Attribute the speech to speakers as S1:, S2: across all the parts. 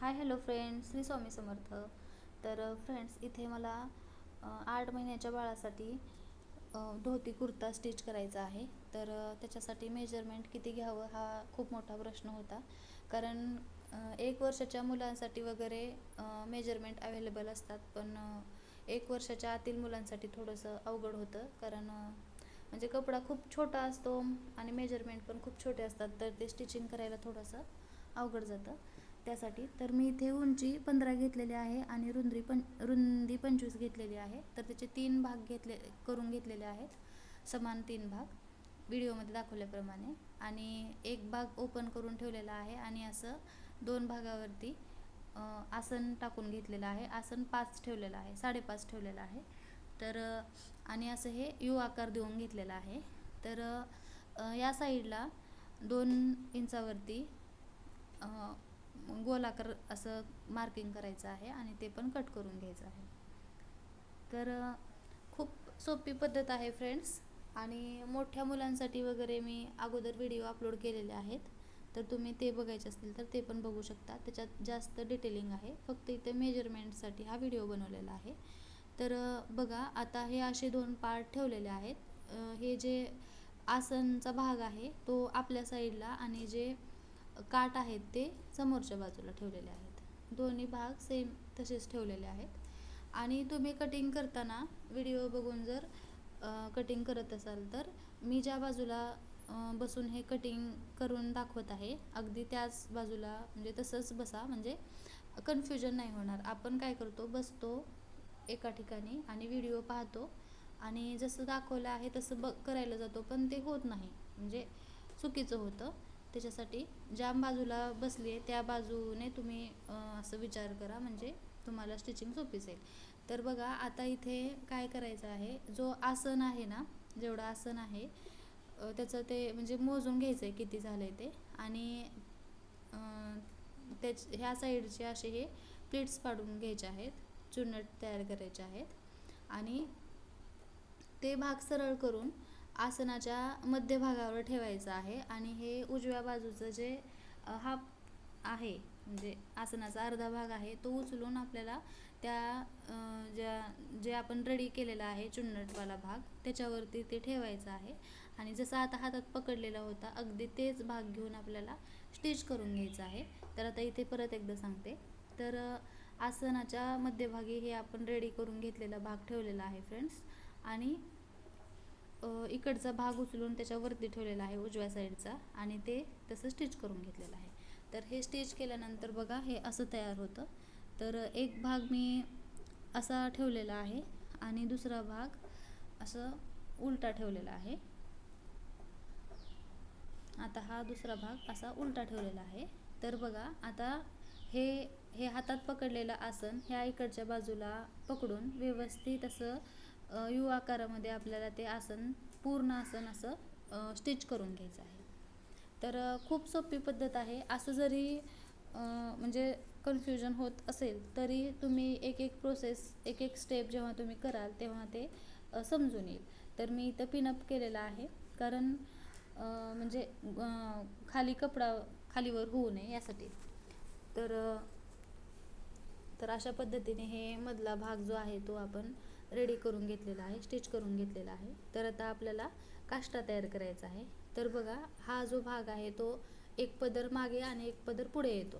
S1: Hi hello friends Shri Swami Samarth. तर friends इथे मला आठ महिन्याच्या बाळासाठी धोती कुर्ता स्टिच करायचा आहे. तर त्याच्यासाठी मेजरमेंट किती घ्यावं हा खूप मोठा प्रश्न होता. कारण एक वर्षाच्या मुलांसाठी वगैरे मेजरमेंट अवेलेबल असतात. पण एक वर्षाच्या आतील मुलांसाठी थोडंसं अवघड होतं. कारण म्हणजे कपडा खूप छोटा असतो आणि मेजरमेंट पण खूप छोटे असतात. तर ते स्टिचिंग करायला थोडंसं अवघड जातं. त्यासाठी. तर मी इथे उंची पंधरा घेतलेली आहे आणि रुंदी पण रुंदी पंचवीस घेतलेली आहे. तर त्याचे तीन भाग घेतले करून घेतलेले आहेत. समान तीन भाग. व्हिडिओमध्ये दाखवल्याप्रमाणे. आणि एक भाग ओपन करून ठेवलेला आहे आणि असं दोन भागावरती आसन टाकून घेतलेलं आहे. आसन पाच ठेवलेलं आहे. साडेपाच ठेवलेलं आहे. तर आणि असं हे यू आकार देऊन घेतलेला आहे. तर या साईडला दोन इंचावरती गोलाकार असं मार्किंग करायचं आहे आणि ते पण कट करून घ्यायचं आहे. तर खूप सोपी पद्धत आहे फ्रेंड्स आणि मोठ्या मुलांसाठी वगैरे मी अगोदर व्हिडिओ अपलोड केलेले आहेत. तर तुम्ही ते बघायचे असतील तर ते पण बघू शकता. त्याच्यात जास्त डिटेलिंग आहे. फक्त इथे मेजरमेंटसाठी हा व्हिडिओ बनवलेला आहे. तर बघा आता हे असे दोन पार्ट ठेवलेले आहेत. हे जे आसनचा भाग आहे तो आपल्या साईडला आणि जे काट आहेत ते समोरच्या बाजूला ठेवलेले आहेत. दोन्ही भाग सेम तसेच ठेवलेले आहेत. आणि तुम्ही कटिंग करताना व्हिडिओ बघून जर कटिंग करत असाल तर मी ज्या बाजूला बसून हे कटिंग करून दाखवत आहे अगदी त्याच बाजूला म्हणजे तसंच बसा म्हणजे कन्फ्युजन नाही होणार. आपण काय करतो बसतो एका ठिकाणी आणि व्हिडिओ पाहतो आणि जसं दाखवलं आहे तसं ब करायला जातो पण ते होत नाही. म्हणजे चुकीचं होतं. त्याच्यासाठी ज्या बाजूला बसली आहे त्या बाजूने तुम्ही असं विचार करा म्हणजे तुम्हाला स्टिचिंग सोपी जाईल. तर बघा आता इथे काय करायचं आहे जो आसन आहे ना जेवढं आसन आहे त्याचं ते म्हणजे मोजून घ्यायचं आहे किती झालं आहे ते. आणि त्याच ह्या साईडचे असे हे प्लेट्स पाडून घ्यायचे आहेत चुनट तयार करायचे आहेत. आणि ते भाग सरळ करून आसनाच्या मध्यभागावर ठेवायचं आहे आणि हे उजव्या बाजूचं जे हाफ हा आहे म्हणजे आसनाचा अर्धा भाग आहे तो उचलून आपल्याला त्या ज्या जे आपण रेडी केलेला आहे चुन्नटवाला भाग त्याच्यावरती ते ठेवायचं आहे. आणि जसं आता हातात पकडलेला होता अगदी तेच भाग घेऊन आपल्याला स्टिच करून घ्यायचं आहे. तर आता इथे परत एकदा सांगते. तर आसनाच्या मध्यभागी हे आपण रेडी करून घेतलेला भाग ठेवलेला आहे फ्रेंड्स आणि इकडचा भाग उचलून त्याच्यावरती ठेवलेला आहे उजव्या साईडचा आणि ते तसं स्टिच करून घेतलेलं आहे. तर हे स्टिच केल्यानंतर बघा हे असं तयार होतं. तर एक भाग मी असा ठेवलेला आहे आणि दुसरा भाग असं उलटा ठेवलेला आहे. आता हा दुसरा भाग असा उलटा ठेवलेला आहे. तर बघा आता हे हे हातात पकडलेलं आसन ह्या इकडच्या बाजूला पकडून व्यवस्थित असं यू आकारामध्ये आपल्याला ते आसन पूर्ण आसन असं स्टिच करून घ्यायचं आहे. तर खूप सोपी पद्धत आहे. असं जरी म्हणजे कन्फ्युजन होत असेल तरी तुम्ही एक एक प्रोसेस एक एक स्टेप जेव्हा तुम्ही कराल तेव्हा ते समजून येईल. तर मी इथं पिनअप केलेलं आहे. कारण म्हणजे खाली कपडा खालीवर होऊ नये यासाठी. तर तर अशा पद्धतीने हे मधला भाग जो आहे तो आपण रेडी करून घेतलेला आहे स्टिच करून घेतलेला आहे. तर आता आपल्याला काष्टा तयार करायचा आहे. तर बघा हा जो भाग आहे तो एक पदर मागे आणि एक पदर पुढे येतो.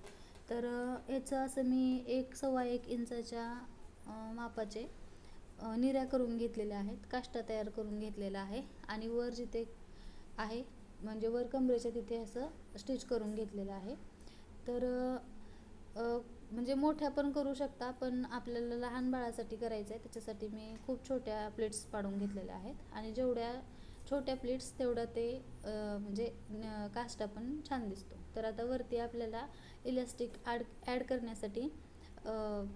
S1: तर याचं असं मी एक सव्वा एक इंचाच्या मापाचे निऱ्या करून घेतलेल्या आहेत. काष्टा तयार करून घेतलेला आहे. आणि वर जिथे आहे म्हणजे वर कमरेच्या तिथे असं स्टिच करून घेतलेलं आहे. तर म्हणजे मोठ्या पण करू शकता पण आपल्याला लहान बाळासाठी करायचं आहे त्याच्यासाठी मी खूप छोट्या प्लेट्स पाडून घेतलेल्या आहेत. आणि जेवढ्या छोट्या प्लेट्स तेवढा ते म्हणजे काष्टा पण छान दिसतो. तर आता वरती आपल्याला इलास्टिक ॲड ॲड करण्यासाठी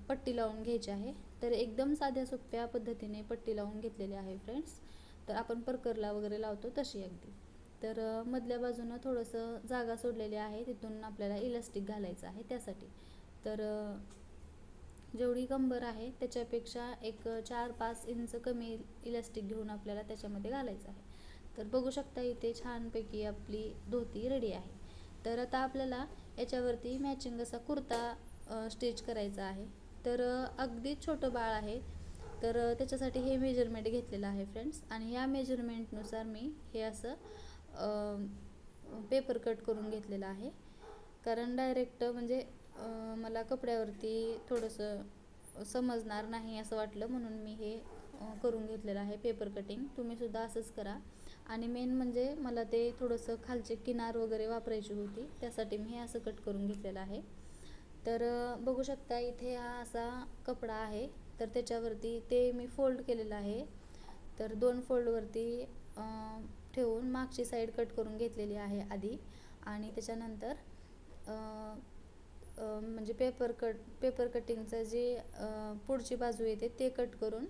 S1: पट्टी लावून घ्यायची आहे. तर एकदम साध्या सोप्या पद्धतीने पट्टी लावून घेतलेली आहे फ्रेंड्स तर आपण परकरला वगैरे लावतो तशी अगदी. तर मधल्या बाजूनं थोडंसं जागा सोडलेली आहे तिथून आपल्याला इलास्टिक घालायचं आहे त्यासाठी. तर जेवढी कंबर आहे त्याच्यापेक्षा एक चार पाच इंच कमी इलास्टिक घेऊन आपल्याला त्याच्यामध्ये घालायचं आहे. तर बघू शकता इथे छानपैकी आपली धोती रेडी आहे. तर आता आपल्याला याच्यावरती मॅचिंग असा कुर्ता स्टिच करायचा आहे. तर अगदी छोटं बाळ आहे. तर त्याच्यासाठी हे मेजरमेंट घेतलेलं आहे फ्रेंड्स आणि या मेजरमेंटनुसार मी हे असं पेपर कट करून घेतलेलं आहे. कारण डायरेक्ट म्हणजे मला कपड्यावरती थोडंसं समजणार नाही असं वाटलं म्हणून मी हे करून घेतलेलं आहे पेपर कटिंग तुम्हीसुद्धा असंच करा. आणि मेन म्हणजे मला ते थोडंसं खालचे किनार वगैरे वापरायची होती त्यासाठी मी हे असं कट करून घेतलेलं आहे. तर बघू शकता इथे हा असा कपडा आहे तर त्याच्यावरती ते मी फोल्ड केलेलं आहे. तर दोन फोल्डवरती ठेवून मागची साईड कट करून घेतलेली आहे आधी. आणि त्याच्यानंतर म्हणजे पेपर कट पेपर कटिंगचं जे पुढची बाजू येते ते कट करून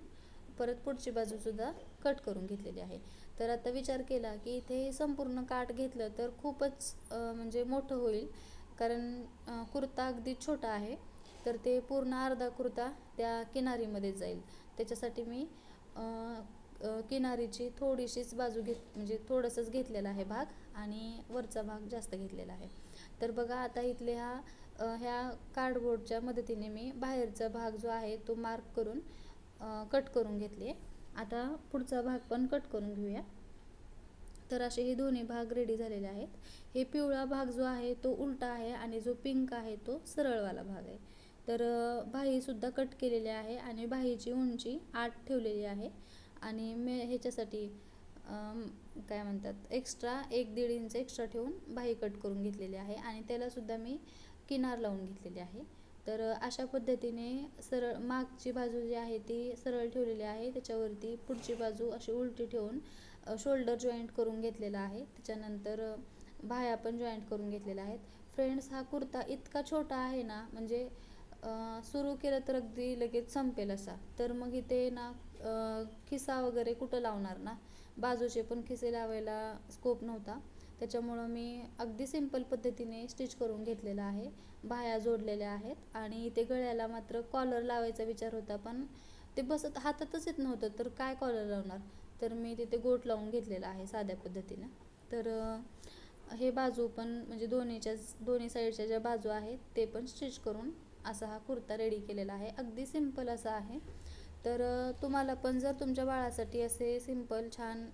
S1: परत पुढची बाजूसुद्धा कट करून घेतलेली आहे. तर आता विचार केला की इथे हे संपूर्ण काठ घेतलं तर खूपच म्हणजे मोठं होईल. कारण कुर्ता अगदी छोटा आहे. तर ते पूर्ण अर्धा कुर्ता त्या किनारीमध्ये जाईल. त्याच्यासाठी मी किनारीची थोडीशीच बाजू घेत म्हणजे थोडंसंच घेतलेला आहे भाग आणि वरचा भाग जास्त घेतलेला आहे. तर बघा आता इथले हा ह्या कार्डबोर्डच्या मदतीने मी बाहेरचा भाग जो आहे तो मार्क करून कट करून घेतले आता पुढचा भाग पण कट करून घेऊया. तर असे हे दोन्ही भाग रेडी झालेले आहेत. हे पिवळा भाग जो आहे तो उलटा आहे आणि जो पिंक आहे तो सरळवाला भाग आहे. तर भाईसुद्धा बाहीसुद्धा कट केलेली आहे आणि बाहीची उंची आठ ठेवलेली आहे. आणि मे ह्याच्यासाठी काय म्हणतात एक्स्ट्रा एक दीड इंच एक्स्ट्रा ठेवून बाही कट करून घेतलेली आहे आणि त्यालासुद्धा मी किनार लावून घेतलेली आहे. तर अशा पद्धतीने सरळ मागची बाजू जी आहे ती सरळ ठेवलेली आहे. त्याच्यावरती पुढची बाजू अशी उलटी ठेवून शोल्डर जॉईंट करून घेतलेला आहे. त्याच्यानंतर बाह्या पण जॉईंट करून घेतलेल्या आहेत. फ्रेंड्स हा कुर्ता इतका छोटा आहे ना म्हणजे सुरू केलं तर अगदी लगेच संपेल असा. तर मग इथे ना खिसा वगैरे कुठं लावणार ना? बाजूचे पण खिसे लावायला स्कोप नव्हता. त्याच्यामुळं मी अगदी सिंपल पद्धतीने स्टिच करून घेतलेला आहे. बाह्या जोडलेल्या आहेत आणि इथे गळ्याला मात्र कॉलर लावायचा विचार होता पण ते बसत हातातच येत नव्हतं तर काय कॉलर लावणार? तर मी तिथे गोट लावून घेतलेला आहे साध्या पद्धतीनं. तर हे बाजू पण म्हणजे दोन्हीच्या दोन्ही साईडच्या ज्या बाजू आहेत ते पण स्टिच करून असा हा कुर्ता रेडी केलेला आहे. अगदी सिंपल असा आहे. तर तुम्हाला पण जर तुमच्या बाळासाठी असे सिंपल छान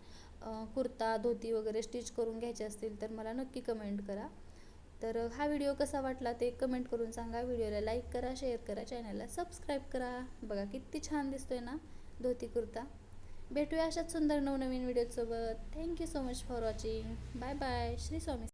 S1: कुर्ता धोती वगैरे स्टिच करून घ्यायचे असतील तर मला नक्की कमेंट करा. तर हा व्हिडिओ कसा वाटला ते कमेंट करून सांगा. व्हिडिओला लाईक करा शेअर करा चॅनलला सबस्क्राईब करा. बघा किती छान दिसतोय ना धोती कुर्ता. भेटूया अशाच सुंदर नवनवीन व्हिडिओसोबत thank you so much for watching bye bye Shri Swami